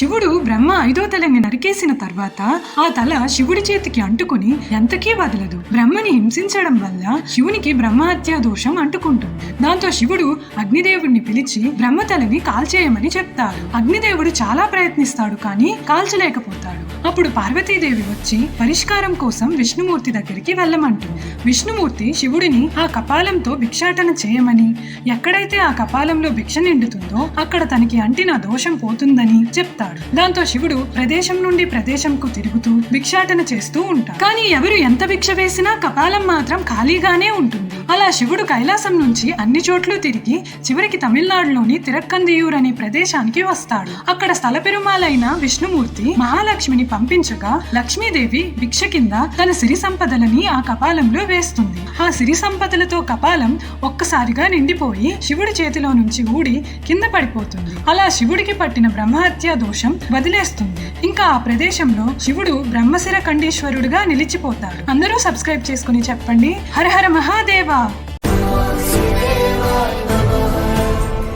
శివుడు బ్రహ్మ ఐదో తలని నరికేసిన తర్వాత ఆ తల శివుడి చేతికి అంటుకుని ఎంతకీ వదలదు. బ్రహ్మని హింసించడం వల్ల శివునికి బ్రహ్మహత్యా దోషం అంటుకుంటుంది. దాంతో శివుడు అగ్నిదేవుడిని పిలిచి బ్రహ్మ తలని కాల్చేయమని చెప్తాడు. అగ్నిదేవుడు చాలా ప్రయత్నిస్తాడు కానీ కాల్చలేకపోతాడు. అప్పుడు పార్వతీదేవి వచ్చి పరిష్కారం కోసం విష్ణుమూర్తి దగ్గరికి వెళ్ళమంటుంది. విష్ణుమూర్తి శివుడిని ఆ కపాలంతో భిక్షాటన చేయమని ఎక్కడైతే ఆ కపాలంలో భిక్ష నిండుతుందో అక్కడ తనకి అంటిన దోషం పోతుందని చెప్తాడు. దాంతో శివుడు ప్రదేశం నుండి ప్రదేశంకు తిరుగుతూ భిక్షాటన చేస్తూ ఉంటాడు. కానీ ఎవరు ఎంత భిక్ష వేసినా కపాలం మాత్రం ఖాళీగానే ఉంటుంది. అలా శివుడు కైలాసం నుంచి అన్ని చోట్లు తిరిగి చివరికి తమిళనాడులోని తిరక్కందియూర్ అనే ప్రదేశానికి వస్తాడు. అక్కడ స్థల పెరుమాలైన విష్ణుమూర్తి మహాలక్ష్మిని పంపించగా లక్ష్మీదేవి భిక్ష కింద తన సిరి సంపదలని ఆ కపాలంలో వేస్తుంది. ఆ సిరి సంపదలతో కపాలం ఒక్కసారిగా నిండిపోయి శివుడి చేతిలో నుంచి ఊడి కింద పడిపోతుంది. అలా శివుడికి పట్టిన బ్రహ్మహత్య దోషం వదిలేస్తుంది. ఇంకా ఆ ప్రదేశంలో శివుడు బ్రహ్మశిర ఖండీశ్వరుడుగా నిలిచిపోతాడు. అందరూ సబ్స్క్రైబ్ చేసుకుని చెప్పండి. హర హర మహాదేవా!